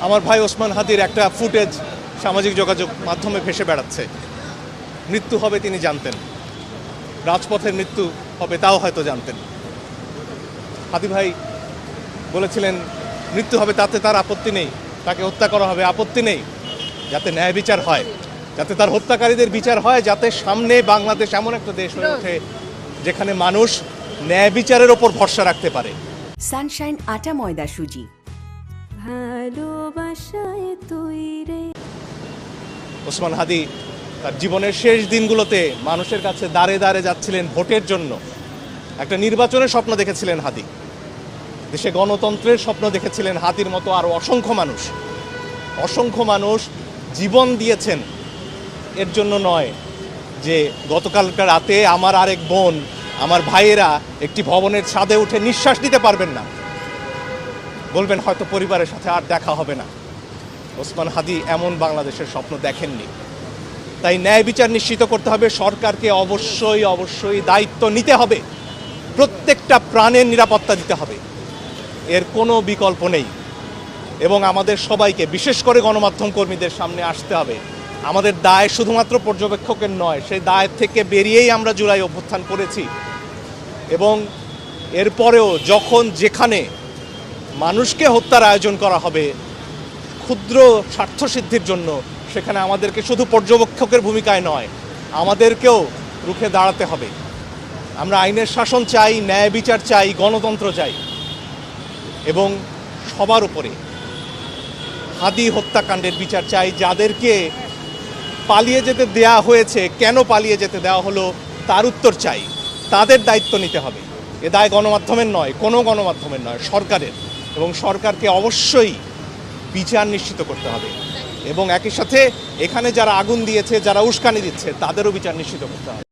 আমার ভাই ওসমান হাদির একটা ফুটেজ সামাজিক যোগাযোগ মাধ্যমে ভেসে বেড়াচ্ছে। মৃত্যু হবে তিনি জানতেন। রাজপথের মৃত্যু হবে তাও হয়তো জানতেন। হাদি ভাই বলেছিলেন, মৃত্যু হবে তাতে তার আপত্তি নেই। তাকে হত্যা করা হবে আপত্তি নেই। যাতে ন্যায় বিচার হয়। যাতে তার হত্যাকারীদের বিচার হয়। যাতে সামনে বাংলাদেশ এমন একটা দেশ হয়ে ওঠে যেখানে মানুষ ন্যায় বিচারের ওপর ভরসা রাখতে পারে। সানশাইন আটা ময়দা সুজি। ভালোবাসায় তুই রে। ওসমান হাদি, তার জীবনের শেষ দিনগুলোতে মানুষের কাছে দাঁড়ে দাঁড়ে যাচ্ছিলেন ভোটের জন্য। একটা নির্বাচনের স্বপ্ন দেখেছিলেন হাদি। দেশে গণতন্ত্রের স্বপ্ন দেখেছিলেন হাতির মতো আরও অসংখ্য মানুষ। অসংখ্য মানুষ জীবন দিয়েছেন। এর জন্য নয় যে গতকালকার রাতে আমার আরেক বোন, আমার ভাইয়েরা একটি ভবনের ছাদে উঠে নিঃশ্বাস নিতে পারবেন না। বলবেন হয়তো পরিবারের সাথে আর দেখা হবে না। ওসমান হাদি এমন বাংলাদেশের স্বপ্ন দেখেননি। তাই ন্যায় বিচার নিশ্চিত করতে হবে, সরকারকে অবশ্যই অবশ্যই দায়িত্ব নিতে হবে। প্রত্যেকটা প্রাণের নিরাপত্তা দিতে হবে। এর কোনো বিকল্প নেই। এবং আমাদের সবাইকে, বিশেষ করে গণমাধ্যম কর্মীদের সামনে আসতে হবে। আমাদের দায় শুধুমাত্র পর্যবেক্ষকের নয়, সেই দায় থেকে বেরিয়েই আমরা জুলাই অভ্যুত্থান করেছি। এবং এরপরেও যখন যেখানে মানুষকে হত্যার আয়োজন করা হবে ক্ষুদ্র স্বার্থসিদ্ধির জন্য। সেখানে আমাদেরকে শুধু পর্যবেক্ষকের ভূমিকায় নয়, আমাদেরকেও রুখে দাঁড়াতে হবে। আমরা আইনের শাসন চাই, ন্যায় বিচার চাই, গণতন্ত্র চাই এবং সবার উপরে হাদি হত্যাকাণ্ডের বিচার চাই। যাদেরকে পালিয়ে যেতে দেয়া হয়েছে, কেন পালিয়ে যেতে দেওয়া হলো, তার উত্তর চাই। তাদের দায়িত্ব নিতে হবে। এ দায় গণমাধ্যমের নয়, কোনো গণমাধ্যমের নয়, সরকারের। এবং সরকারকে অবশ্যই বিচার নিশ্চিত করতে হবে। এবং একই সাথে এখানে যারা আগুন দিয়েছে, যারা উস্কানি দিচ্ছে, তাদেরও বিচার নিশ্চিত করতে হবে।